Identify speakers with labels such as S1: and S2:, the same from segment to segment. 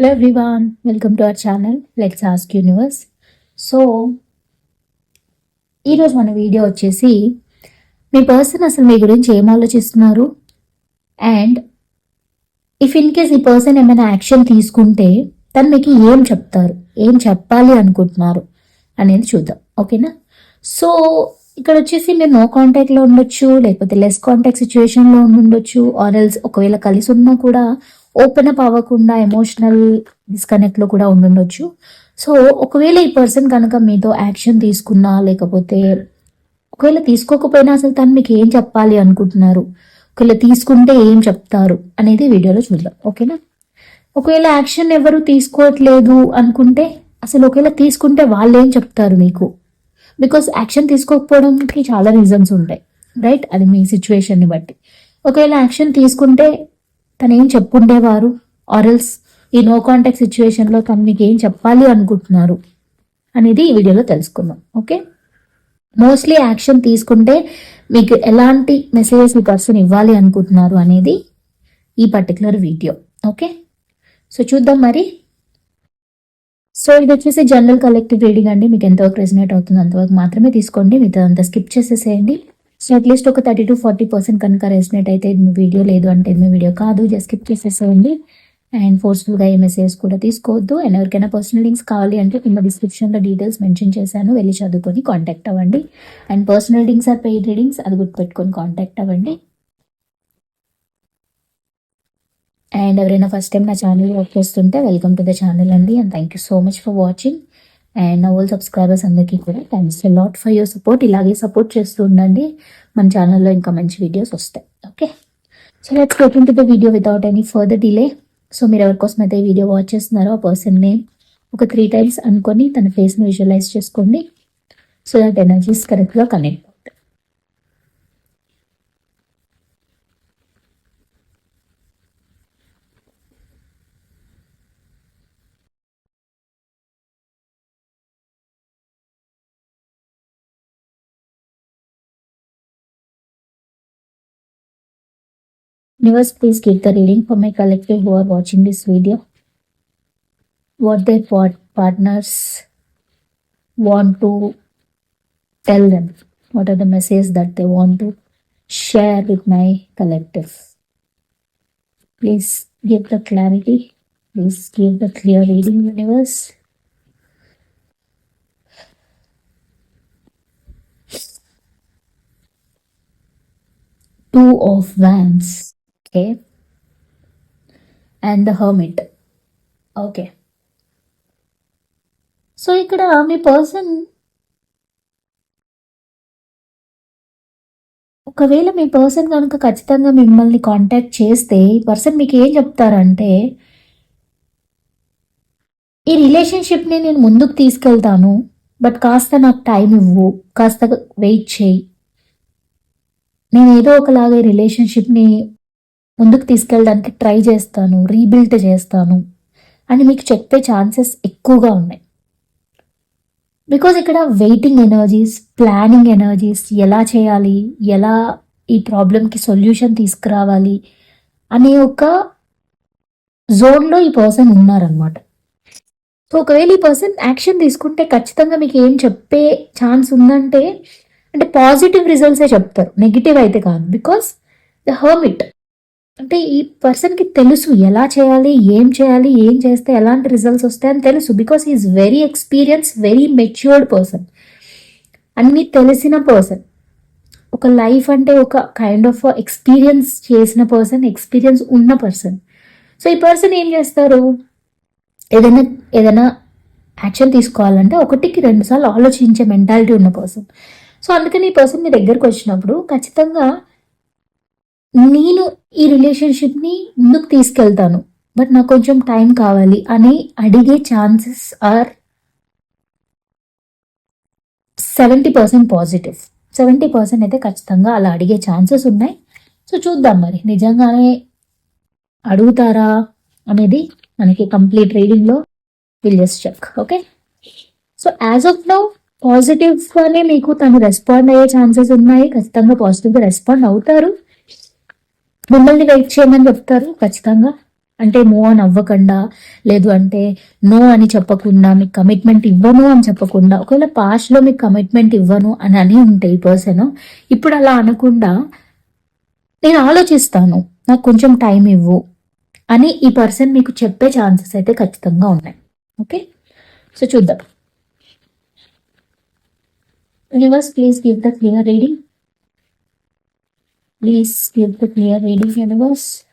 S1: Hello everyone welcome to our channel let's ask universe so ఈరోజు మన video వచ్చేసి మీ person అసలు మీ గురించి ఏం ఆలోచిస్తున్నారు? అండ్ ఇఫ్ ఇన్ కేస్ ఈ పర్సన్ ఏమైనా యాక్షన్ తీసుకుంటే తను మీకు ఏం చెప్తారు? ఏం చెప్పాలి అనుకుంటున్నారు? అనేది చూద్దాం ఓకేనా సో ఇక్కడ వచ్చేసి మీరు నో కాంటాక్ట్లో ఉండొచ్చు లేకపోతే లెస్ కాంటాక్ట్ సిచ్యువేషన్లో ఉండొచ్చు ఆర్ ఎల్స్ ఒకవేళ కలిసి ఉన్నా కూడా ఓపెన్ అప్ అవ్వకుండా ఎమోషనల్ డిస్కనెక్ట్లో కూడా ఉండుండొచ్చు. సో ఒకవేళ ఈ పర్సన్ కనుక మీతో యాక్షన్ తీసుకున్నా లేకపోతే ఒకవేళ తీసుకోకపోయినా అసలు తను మీకు ఏం చెప్పాలి అనుకుంటున్నారు? ఒకవేళ తీసుకుంటే ఏం చెప్తారు? అనేది వీడియోలో చూద్దాం. ఓకేనా? ఒకవేళ యాక్షన్ ఎవరు తీసుకోవట్లేదు అనుకుంటే అసలు ఒకవేళ తీసుకుంటే వాళ్ళు ఏం చెప్తారు మీకు? బికాస్ యాక్షన్ తీసుకోకపోవడానికి చాలా రీజన్స్ ఉంటాయి రైట్ అది మీ సిచ్యువేషన్ని బట్టి. ఒకవేళ యాక్షన్ తీసుకుంటే తను ఏం ఆరల్స్ ఈ నో కాంటాక్ట్ సిచ్యువేషన్లో తను మీకు ఏం చెప్పాలి అనుకుంటున్నారు? అనేది ఈ వీడియోలో తెలుసుకుందాం ఓకే? మోస్ట్లీ యాక్షన్ తీసుకుంటే మీకు ఎలాంటి మెసేజెస్ మీ పర్సన్ ఇవ్వాలి అనుకుంటున్నారు అనేది ఈ పర్టికులర్ వీడియో ఓకే? సో చూద్దాం మరి. సో ఇది వచ్చేసి జనరల్ కలెక్టివ్ రీడింగ్ అండి. మీకు ఎంతవరకు రెసినేట్ అవుతుంది అంతవరకు మాత్రమే తీసుకోండి. మిగతా అంతా స్కిప్ చేసేసేయండి. సో అట్లీస్ట్ ఒక థర్టీ టు ఫార్టీ పర్సెంట్ కనుక రెసినేట్ అయితే ఇది మీ వీడియో లేదు అంటే ఇది మీ వీడియో కాదు. జస్ట్ స్కిప్ చేసేసేయండి. అండ్ ఫోర్స్ఫుల్గా ఏ మెసేజ్ కూడా తీసుకోవద్దు. అండ్ ఎవరికైనా పర్సనల్ లింక్స్ కావాలి అంటే కింద డిస్క్రిప్షన్లో డీటెయిల్స్ మెన్షన్ చేశాను. వెళ్ళి చదువుకొని కాంటాక్ట్ అవ్వండి. And personal links or paid readings అది గుర్తుపెట్టుకొని కాంటాక్ట్ అవ్వండి. అండ్ ఎవరైనా ఫస్ట్ టైం నా ఛానల్ వర్క్ చేస్తుంటే వెల్కమ్ టు ద ఛానల్ అండి. And thank you so much for watching and all subscribers అందరికీ కూడా thanks lot for your support ఇలాగే సపోర్ట్ చేస్తూ ఉండండి. మన ఛానల్లో ఇంకా మంచి వీడియోస్ వస్తాయి. Okay so let's get in to the video without any further delay so మీరు ఎవరికోసం అయితే ఈ వీడియో వాచ్ చేస్తున్నారో ఆ పర్సన్ నేమ్ ఒక త్రీ టైమ్స్ అనుకొని తన ఫేస్ని విజువలైజ్ చేసుకోండి. సో దట్ ఎనర్జీస్ కరెక్ట్గా connect Viewers, please keep the reading for my collective who are watching this video. What their partners want to tell them. What are the messages that they want to share with my collective? Please give the clarity. Please give the clear reading, universe. Two of Wands. Okay. And the hermit okay. So ఇక్కడ మీ person ఒకవేళ మీ person కనుక ఖచ్చితంగా మిమ్మల్ని contact చేస్తే ఈ person మీకు ఏం చెప్తారంటే ఈ రిలేషన్షిప్ని నేను ముందుకు తీసుకెళ్తాను బట్ కాస్త నాకు టైం ఇవ్వు కాస్త వెయిట్ చేయి. నేను ఏదో ఒకలాగా ఈ రిలేషన్షిప్ని ముందుకు తీసుకెళ్ళడానికి ట్రై చేస్తాను రీబిల్ట్ చేస్తాను అని మీకు చెప్పే ఛాన్సెస్ ఎక్కువగా ఉన్నాయి. బికాజ్ ఇక్కడ వెయిటింగ్ ఎనర్జీస్ ప్లానింగ్ ఎనర్జీస్ ఎలా చేయాలి ఎలా ఈ ప్రాబ్లంకి సొల్యూషన్ తీసుకురావాలి అనే ఒక జోన్లో ఈ పర్సన్ ఉన్నారనమాట సో ఒకవేళ ఈ పర్సన్ యాక్షన్ తీసుకుంటే ఖచ్చితంగా మీకు ఏం చెప్పే ఛాన్స్ ఉందంటే అంటే పాజిటివ్ రిజల్ట్సే చెప్తారు నెగిటివ్ అయితే కాదు. బికాస్ ద హర్మిట్ అంటే ఈ పర్సన్కి తెలుసు ఎలా చేయాలి ఏం చేయాలి ఏం చేస్తే ఎలాంటి రిజల్ట్స్ వస్తాయని తెలుసు because is very experience very matured person అన్నీ తెలిసిన పర్సన్ ఒక లైఫ్ అంటే ఒక కైండ్ ఆఫ్ ఎక్స్పీరియన్స్ చేసిన పర్సన్ ఎక్స్పీరియన్స్ ఉన్న పర్సన్ సో ఈ పర్సన్ ఏం చేస్తారు? ఏదైనా ఏదైనా యాక్షన్ తీసుకోవాలంటే ఒకటికి రెండు సార్లు ఆలోచించే మెంటాలిటీ ఉన్న పర్సన్ సో అందుకని ఈ పర్సన్ మీ దగ్గరకు వచ్చినప్పుడు ఖచ్చితంగా నేను ఈ రిలేషన్షిప్ని ముందుకు తీసుకెళ్తాను బట్ నాకు కొంచెం టైం కావాలి అని అడిగే chances are seventy percent positive seventy percent అయితే ఖచ్చితంగా అలా అడిగే ఛాన్సెస్ ఉన్నాయి. సో చూద్దాం మరి నిజంగానే అడుగుతారా అనేది మనకి complete రీడింగ్లో will just check okay so as of now పాజిటివ్గానే మీకు తను రెస్పాండ్ అయ్యే ఛాన్సెస్ ఉన్నాయి. ఖచ్చితంగా పాజిటివ్గా రెస్పాండ్ అవుతారు. మిమ్మల్ని వెయిట్ చేయమని చెప్తారు ఖచ్చితంగా. అంటే మూవ్ ఆన్ అవ్వకుండా లేదు అంటే నో అని చెప్పకుండా మీకు కమిట్మెంట్ ఇవ్వను అని చెప్పకుండా ఒకవేళ పాస్ట్లో మీకు కమిట్మెంట్ ఇవ్వను అని అని ఉంటే ఈ పర్సన్ ఇప్పుడు అలా అనకుండా నేను ఆలోచిస్తాను నాకు కొంచెం టైం ఇవ్వు అని ఈ పర్సన్ మీకు చెప్పే ఛాన్సెస్ అయితే ఖచ్చితంగా ఉన్నాయి. ఓకే సో చూద్దాం. Universe please give the clear reading Please give the clear reading, universe.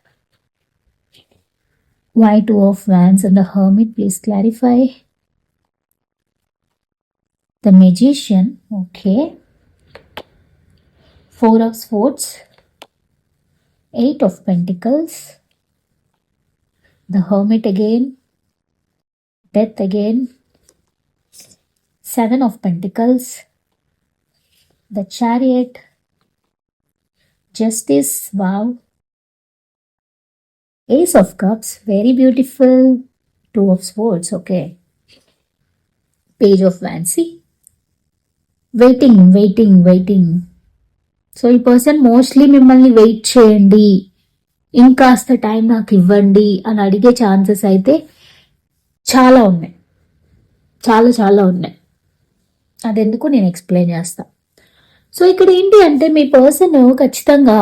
S1: Why two of wands and the hermit? Please clarify. The magician, okay. Four of swords, eight of pentacles, the hermit again, death again, seven of pentacles, the chariot, justice wow ace of cups very beautiful two of swords okay page of fancy waiting waiting waiting so ఈ person mostly మిమ్మల్ని wait చేయండి. ఇంకాస్త time నాకు ఇవ్వండి అని అడిగే chances అయితే చాలా ఉన్నాయి. చాలా చాలా ఉన్నాయి. అదెందుకు నేను ఎక్స్ప్లెయిన్ చేస్తాను సో ఇక్కడ ఏంటి అంటే మీ పర్సన్ ఖచ్చితంగా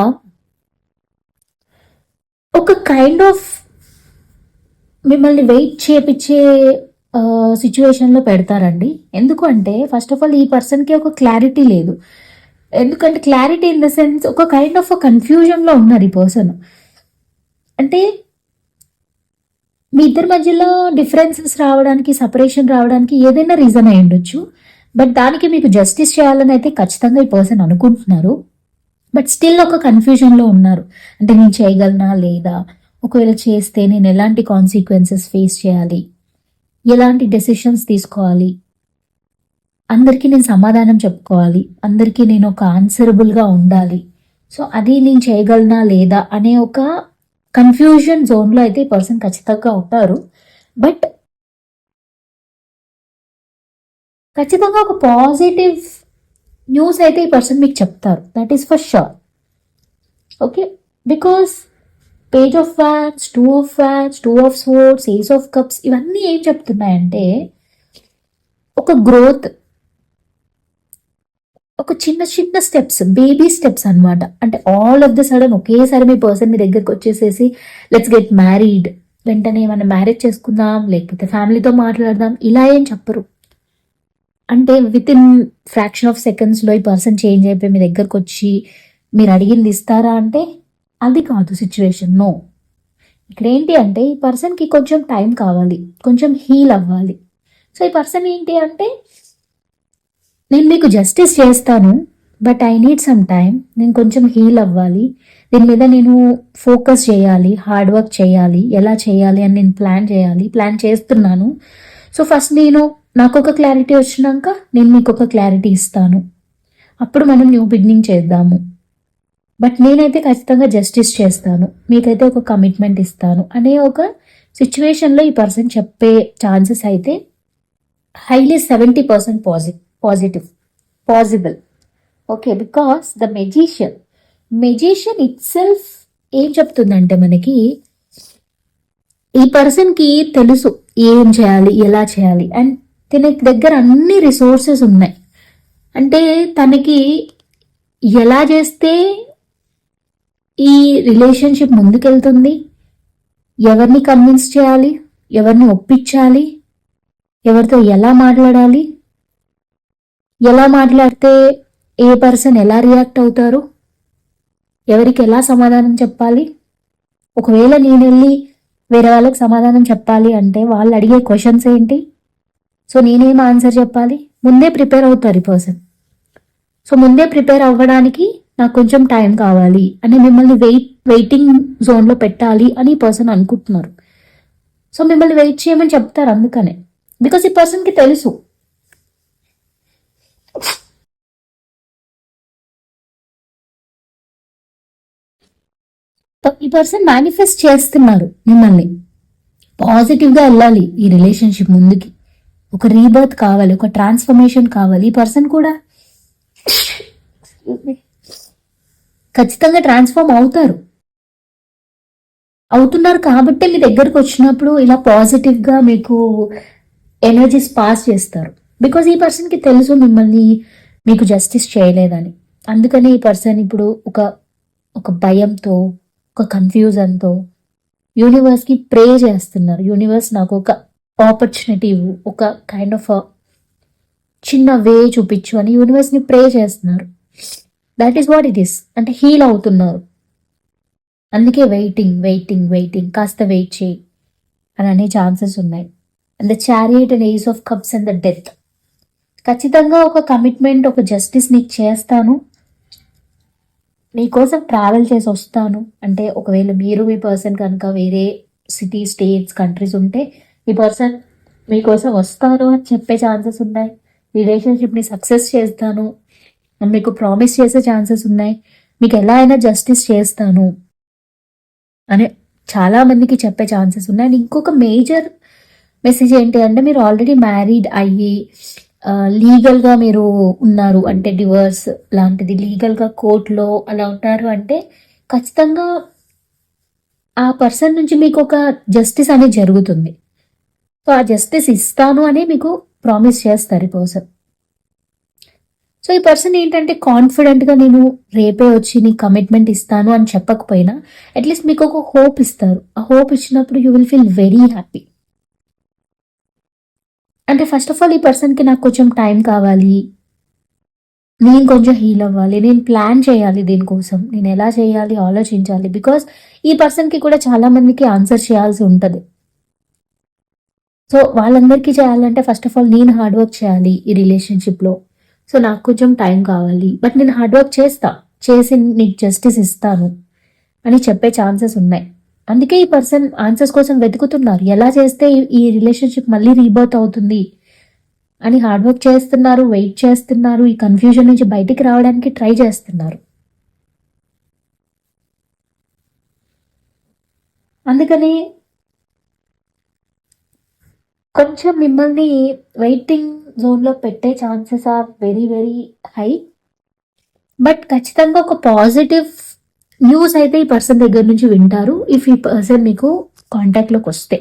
S1: ఒక కైండ్ ఆఫ్ మిమ్మల్ని వెయిట్ చేపించే సిచ్యువేషన్లో పెడతారండి. ఎందుకు అంటే ఫస్ట్ ఆఫ్ ఆల్ ఈ పర్సన్కి ఒక క్లారిటీ లేదు. ఎందుకంటే క్లారిటీ ఇన్ ద సెన్స్ ఒక కైండ్ ఆఫ్ కన్ఫ్యూజన్లో ఉన్నారు ఈ పర్సన్ అంటే మీ ఇద్దరి మధ్యలో డిఫరెన్సెస్ రావడానికి సపరేషన్ రావడానికి ఏదైనా రీజన్ అయి ఉండొచ్చు బట్ దానికి మీకు జస్టిస్ చేయాలని అయితే ఖచ్చితంగా ఈ పర్సన్ అనుకుంటున్నారు. బట్ స్టిల్ ఒక కన్ఫ్యూజన్లో ఉన్నారు. అంటే నేను చేయగలనా? లేదా? ఒకవేళ చేస్తే నేను ఎలాంటి కాన్సిక్వెన్సెస్ ఫేస్ చేయాలి? ఎలాంటి డెసిషన్స్ తీసుకోవాలి? అందరికీ నేను సమాధానం చెప్పుకోవాలి. అందరికీ నేను ఒక ఆన్సరబుల్గా ఉండాలి. సో అది నేను చేయగలనా? లేదా? అనే ఒక కన్ఫ్యూజన్ జోన్లో అయితే ఈ పర్సన్ ఖచ్చితంగా ఉంటారు. బట్ ఖచ్చితంగా ఒక పాజిటివ్ న్యూస్ అయితే ఈ పర్సన్ మీకు చెప్తారు. That is for sure okay because page of fans two of fans two of sports ace of cups ఇవన్నీ ఏం చెప్తున్నాయంటే ఒక గ్రోత్ ఒక చిన్న చిన్న స్టెప్స్ బేబీ స్టెప్స్ అన్నమాట. అంటే ఆల్ ఆఫ్ ద సడన్ ఒకేసారి మీ పర్సన్ మీ దగ్గరకు వచ్చేసేసి లెట్స్ గెట్ మ్యారీడ్ వెంటనే ఏమైనా మ్యారేజ్ చేసుకుందాం లేకపోతే ఫ్యామిలీతో మాట్లాడదాం ఇలా ఏం చెప్పరు. అంటే విత్ ఇన్ ఫ్రాక్షన్ ఆఫ్ సెకండ్స్లో ఈ పర్సన్ చేంజ్ అయిపోయి మీ దగ్గరకు వచ్చి మీరు అడిగింది ఇస్తారా అంటే అది కాదు సిచ్యువేషన్ నో ఇక్కడ ఏంటి అంటే ఈ పర్సన్కి కొంచెం టైం కావాలి కొంచెం హీల్ అవ్వాలి. సో ఈ పర్సన్ ఏంటి అంటే నేను మీకు జస్టిస్ చేస్తాను but I need some time నేను కొంచెం హీల్ అవ్వాలి. దీని మీద నేను ఫోకస్ చేయాలి హార్డ్ వర్క్ చేయాలి ఎలా చేయాలి అని నేను ప్లాన్ చేయాలి ప్లాన్ చేస్తున్నాను. సో ఫస్ట్ నేను నాకు ఒక క్లారిటీ వచ్చినాక నేను మీకు ఒక క్లారిటీ ఇస్తాను. అప్పుడు మనం న్యూ బిగినింగ్ చేద్దాము. బట్ నేనైతే ఖచ్చితంగా జస్టిస్ చేస్తాను. మీకైతే ఒక కమిట్మెంట్ ఇస్తాను. అనే ఒక సిచ్యువేషన్లో ఈ పర్సన్ చెప్పే ఛాన్సెస్ అయితే highly seventy percent posi positive possible okay because the magician magician itself ఏం చెప్తుందంటే మనకి ఈ పర్సన్కి తెలుసు ఏం చేయాలి ఎలా చేయాలి. అండ్ తనకి దగ్గర అన్ని రిసోర్సెస్ ఉన్నాయి. అంటే తనకి ఎలా చేస్తే ఈ రిలేషన్షిప్ ముందుకెళ్తుంది? ఎవరిని కన్విన్స్ చేయాలి? ఎవరిని ఒప్పించాలి? ఎవరితో ఎలా మాట్లాడాలి? ఎలా మాట్లాడితే ఏ పర్సన్ ఎలా రియాక్ట్ అవుతారు? ఎవరికి ఎలా సమాధానం చెప్పాలి? ఒకవేళ నేను వెళ్ళి వేరే వాళ్ళకి సమాధానం చెప్పాలి అంటే వాళ్ళు అడిగే క్వశ్చన్స్ ఏంటి? సో నేనేం ఆన్సర్ చెప్పాలి? ముందే ప్రిపేర్ అవుతారు ఈ పర్సన్ సో ముందే ప్రిపేర్ అవ్వడానికి నాకు కొంచెం టైం కావాలి అని మిమ్మల్ని వెయిట్ వెయిటింగ్ జోన్లో పెట్టాలి అని ఈ పర్సన్ అనుకుంటున్నారు. సో మిమ్మల్ని వెయిట్ చేయమని చెప్తారు అందుకనే. బికాస్ ఈ పర్సన్కి తెలుసు. ఈ పర్సన్ మేనిఫెస్ట్ చేస్తున్నారు మిమ్మల్ని. పాజిటివ్గా వెళ్ళాలి ఈ రిలేషన్షిప్ ముందుకి. ఒక రీబర్త్ కావాలి ఒక ట్రాన్స్ఫర్మేషన్ కావాలి. ఈ పర్సన్ కూడా ఖచ్చితంగా ట్రాన్స్ఫార్మ్ అవుతారు. అవుతున్నారు కాబట్టి మీ దగ్గరకు వచ్చినప్పుడు ఇలా పాజిటివ్గా మీకు ఎనర్జీస్ పాస్ చేస్తారు. బికాజ్ ఈ పర్సన్కి తెలుసు మిమ్మల్ని మీకు జస్టిస్ చేయలేదని. అందుకని ఈ పర్సన్ ఇప్పుడు ఒక ఒక భయంతో ఒక కన్ఫ్యూజన్తో యూనివర్స్కి ప్రే చేస్తున్నారు. యూనివర్స్ నాకు ఒక ఆపర్చునిటీ ఒక కైండ్ ఆఫ్ చిన్న వే చూపించు అని యూనివర్స్ని ప్రే చేస్తున్నారు. That is what it is అంటే హీల్ అవుతున్నారు. అందుకే వెయిటింగ్ వెయిటింగ్ వెయిటింగ్ కాస్త వెయిట్ చేయి అని అనే ఛాన్సెస్ ఉన్నాయి. And the chariot and ace of cups and the death ఖచ్చితంగా ఒక కమిట్మెంట్ ఒక జస్టిస్ నీకు చేస్తాను. మీకోసం ట్రావెల్ చేసి వస్తాను. అంటే ఒకవేళ మీరు మీ పర్సన్ కనుక వేరే సిటీ స్టేట్స్ కంట్రీస్ ఉంటే ఈ పర్సన్ మీకోసం వస్తాను అని చెప్పే ఛాన్సెస్ ఉన్నాయి. రిలేషన్షిప్ని సక్సెస్ చేస్తాను. మీకు ప్రామిస్ చేసే ఛాన్సెస్ ఉన్నాయి. మీకు ఎలా అయినా జస్టిస్ చేస్తాను అని చాలా మందికి చెప్పే ఛాన్సెస్ ఉన్నాయి. అండ్ ఇంకొక మేజర్ మెసేజ్ ఏంటి అంటే మీరు ఆల్రెడీ మ్యారీడ్ అయ్యి లీగల్గా మీరు ఉన్నారు. అంటే డివోర్స్ లాంటిది లీగల్గా కోర్టులో అలా ఉన్నారు అంటే ఖచ్చితంగా ఆ పర్సన్ నుంచి మీకు ఒక జస్టిస్ అనేది జరుగుతుంది. సో ఆ జస్టిస్ ఇస్తాను అని మీకు ప్రామిస్ చేస్తారు ఈ పర్సన్ సో ఈ పర్సన్ ఏంటంటే కాన్ఫిడెంట్గా నేను రేపే వచ్చి నీ కమిట్మెంట్ ఇస్తాను అని చెప్పకపోయినా అట్లీస్ట్ మీకు ఒక హోప్ ఇస్తారు. ఆ హోప్ ఇచ్చినప్పుడు you will feel very happy అంటే ఫస్ట్ ఆఫ్ ఆల్ ఈ పర్సన్కి నాకు కొంచెం టైం కావాలి. నేను కొంచెం హీల్ అవ్వాలి. నేను ప్లాన్ చేయాలి దీనికోసం. నేను ఎలా చేయాలి? ఆలోచించాలి. బికాస్ ఈ పర్సన్కి కూడా చాలా మందికి ఆన్సర్ చేయాల్సి ఉంటుంది. సో వాళ్ళందరికీ చేయాలంటే ఫస్ట్ ఆఫ్ ఆల్ నేను హార్డ్ వర్క్ చేయాలి ఈ రిలేషన్షిప్లో సో నాకు కొంచెం టైం కావాలి. బట్ నేను హార్డ్ వర్క్ చేస్తా. చేసి నీకు జస్టిస్ ఇస్తాను. అని చెప్పే ఛాన్సెస్ ఉన్నాయి. అందుకే ఈ పర్సన్ ఆన్సర్స్ కోసం వెతుకుతున్నారు. ఎలా చేస్తే ఈ రిలేషన్షిప్ మళ్ళీ రీబర్త్ అవుతుంది? అని హార్డ్ వర్క్ చేస్తున్నారు వెయిట్ చేస్తున్నారు ఈ కన్ఫ్యూజన్ నుంచి బయటికి రావడానికి ట్రై చేస్తున్నారు. అందుకని కొంచెం మిమ్మల్ని వెయిటింగ్ జోన్లో పెట్టే chances are very very high but ఖచ్చితంగా ఒక పాజిటివ్ న్యూస్ అయితే ఈ పర్సన్ దగ్గర నుంచి వింటారు ఇఫ్ ఈ పర్సన్ మీకు కాంటాక్ట్లోకి వస్తే.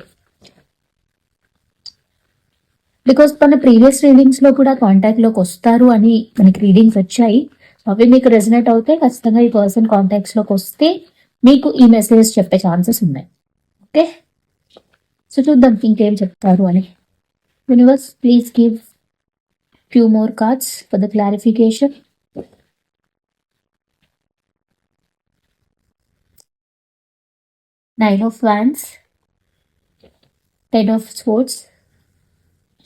S1: బికాస్ మన ప్రీవియస్ రీడింగ్స్లో కూడా కాంటాక్ట్లోకి వస్తారు అని మనకి రీడింగ్స్ వచ్చాయి. అవి మీకు రెజనేట్ అవుతే ఖచ్చితంగా ఈ పర్సన్ కాంటాక్ట్స్లోకి వస్తే మీకు ఈ మెసేజ్ చెప్పే ఛాన్సెస్ ఉన్నాయి. ఓకే సో చూద్దాం ఇంకేం చెప్తారు అని. Universe please give few more cards for the clarification nine of fans ten of sports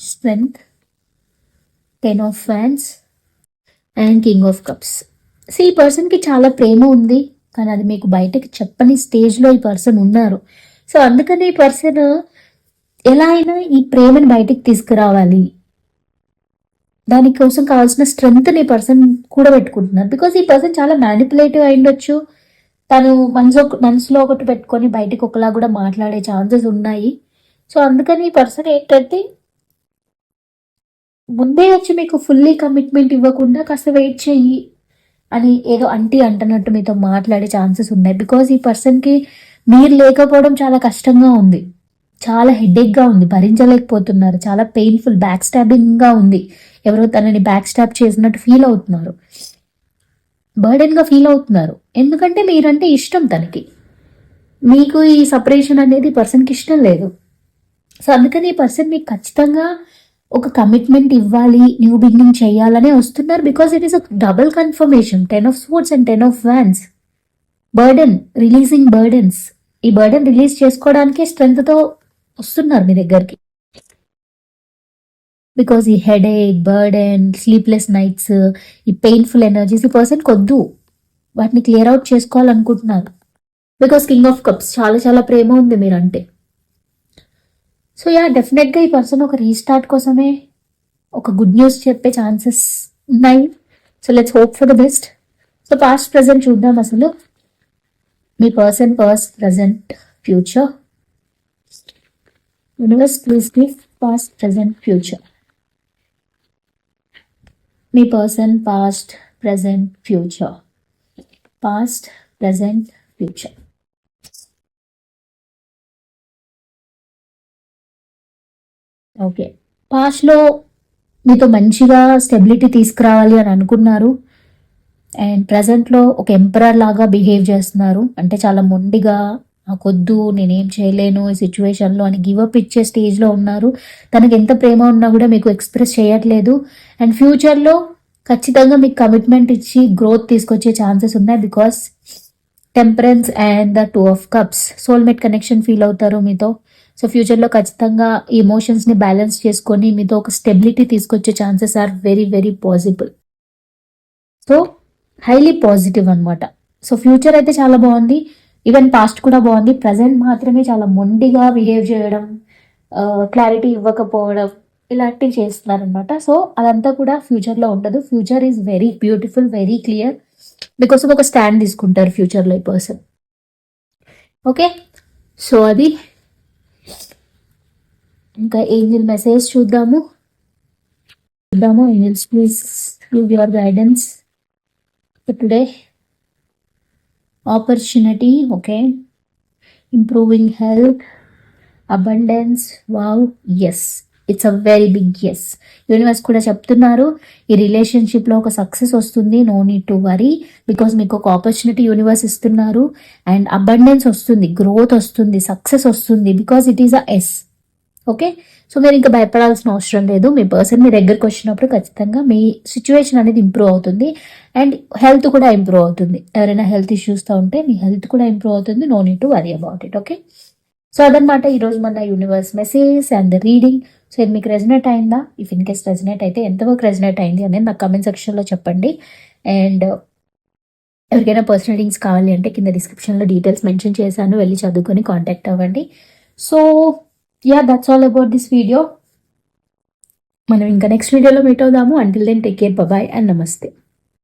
S1: strength ten of fans and king of cups so ఈ పర్సన్కి చాలా ప్రేమ ఉంది కానీ అది మీకు బయటకి చెప్పని స్టేజ్లో ఈ పర్సన్ ఉన్నారు. సో అందుకని ఈ పర్సన్ ఎలా అయినా ఈ ప్రేమని బయటికి తీసుకురావాలి. దానికోసం కావాల్సిన స్ట్రెంగ్త్ని పర్సన్ కూడా పెట్టుకుంటున్నారు. బికాస్ ఈ పర్సన్ చాలా మ్యానిపులేటివ్ అయిండొచ్చు తను మనసు మనసులో ఒకటి పెట్టుకొని బయటకు ఒకలా కూడా మాట్లాడే ఛాన్సెస్ ఉన్నాయి. సో అందుకని ఈ పర్సన్ ఏంటంటే ముందే వచ్చి మీకు ఫుల్లీ కమిట్మెంట్ ఇవ్వకుండా కాస్త వెయిట్ చెయ్యి అని ఏదో అంటీ అంటున్నట్టు మీతో మాట్లాడే ఛాన్సెస్ ఉన్నాయి. బికాజ్ ఈ పర్సన్కి మీరు లేకపోవడం చాలా కష్టంగా ఉంది. చాలా హెడేక్గా ఉంది. భరించలేకపోతున్నారు. చాలా పెయిన్ఫుల్ బ్యాక్ స్టాబింగ్గా ఉంది. ఎవరో తనని బ్యాక్ స్టాప్ చేసినట్టు ఫీల్ అవుతున్నారు. బర్డెన్గా ఫీల్ అవుతున్నారు. ఎందుకంటే మీరంటే ఇష్టం తనకి. మీకు ఈ సపరేషన్ అనేది పర్సన్కి ఇష్టం లేదు. సో అందుకని ఈ పర్సన్ మీకు ఖచ్చితంగా ఒక కమిట్మెంట్ ఇవ్వాలి న్యూ బిగినింగ్ చేయాలనే వస్తున్నారు because it is a double confirmation ten of swords and ten of wands burden releasing burdens ఈ బర్డెన్ రిలీజ్ చేసుకోవడానికే స్ట్రెంగ్త్తో వస్తున్నారు మీ దగ్గరికి? బికాజ్ ఈ హెడేక్ బర్డెన్ స్లీప్లెస్ నైట్స్ ఈ పెయిన్ఫుల్ ఎనర్జీస్ ఈ పర్సన్ కొద్దు. వాటిని క్లియర్ అవుట్ చేసుకోవాలనుకుంటున్నారు. బికాస్ కింగ్ ఆఫ్ కప్స్ చాలా చాలా ప్రేమ ఉంది మీరంటే. సో యా డెఫినెట్గా ఈ పర్సన్ ఒక రీస్టార్ట్ కోసమే ఒక గుడ్ న్యూస్ చెప్పే ఛాన్సెస్ ఉన్నాయి. So let's hope for the best so past present చూద్దాం అసలు. మీ person purse present future universe please give past present future me person past present future past present future okay పాస్ట్లో మీతో మంచిగా stability తీసుకురావాలి అని అనుకున్నారు. అండ్ ప్రజెంట్లో ఒక ఎంపరర్ లాగా బిహేవ్ చేస్తున్నారు. అంటే చాలా మొండిగా నాకొద్దు నేనేం చేయలేను ఈ సిచ్యువేషన్లో అని గివప్ ఇచ్చే స్టేజ్లో ఉన్నారు. తనకు ఎంత ప్రేమ ఉన్నా కూడా మీకు ఎక్స్ప్రెస్ చేయట్లేదు. అండ్ ఫ్యూచర్లో ఖచ్చితంగా మీకు కమిట్మెంట్ ఇచ్చి గ్రోత్ తీసుకొచ్చే ఛాన్సెస్ ఉన్నాయి because temperance and the two of cups. Soulmate connection feel అవుతారు మీతో. సో ఫ్యూచర్లో ఖచ్చితంగా ఈ ఎమోషన్స్ని బ్యాలెన్స్ చేసుకొని మీతో ఒక స్టెబిలిటీ తీసుకొచ్చే chances are very very possible. So highly positive అన్నమాట. సో ఫ్యూచర్ అయితే చాలా బాగుంది. ఈవెన్ పాస్ట్ కూడా బాగుంది. ప్రజెంట్ మాత్రమే చాలా మొండిగా బిహేవ్ చేయడం క్లారిటీ ఇవ్వకపోవడం ఇలాంటివి చేస్తున్నారనమాట సో అదంతా కూడా ఫ్యూచర్లో ఉండదు. Future is very beautiful very clear because ఒక స్టాండ్ తీసుకుంటారు ఫ్యూచర్లో ఈ పర్సన్ ఓకే సో అది. ఇంకా ఏంజిల్ మెసేజ్ చూద్దాము. చూద్దాము angels please give your guidance today opportunity okay improving health abundance wow yes it's a very big yes universe కూడా చెప్తున్నారు ఈ రిలేషన్షిప్లో ఒక సక్సెస్ వస్తుంది no need to worry because మీకు ఒక ఆపర్చునిటీ యూనివర్స్ ఇస్తున్నారు అండ్ అబండెన్స్ వస్తుంది గ్రోత్ వస్తుంది సక్సెస్ వస్తుంది because it is a yes okay? So మీరు ఇంకా భయపడాల్సిన అవసరం లేదు. మీ పర్సన్ మీ దగ్గరకు వచ్చినప్పుడు ఖచ్చితంగా మీ సిచ్యువేషన్ అనేది ఇంప్రూవ్ అవుతుంది. అండ్ హెల్త్ కూడా ఇంప్రూవ్ అవుతుంది. ఎవరైనా హెల్త్ ఇష్యూస్తో ఉంటే మీ హెల్త్ కూడా ఇంప్రూవ్ అవుతుంది. No need to worry about it. Okay? So అదనమాట ఈరోజు మన universe message and reading. So ఇది మీకు రెజినేట్ అయిందా? ఇఫ్ ఇన్ కేస్ రెజినేట్ అయితే ఎంతవరకు రెజినేట్ అయింది అనేది నాకు కమెంట్ సెక్షన్లో చెప్పండి. అండ్ ఎవరికైనా పర్సనల్ రీడింగ్స్ కావాలి అంటే కింద డిస్క్రిప్షన్లో డీటెయిల్స్ మెన్షన్ చేశాను. వెళ్ళి చదువుకొని కాంటాక్ట్ అవ్వండి. So ya that's all about this video మనం ఇంకా నెక్స్ట్ వీడియోలో మీట్ అవుదాము. Until then take care bye and నమస్తే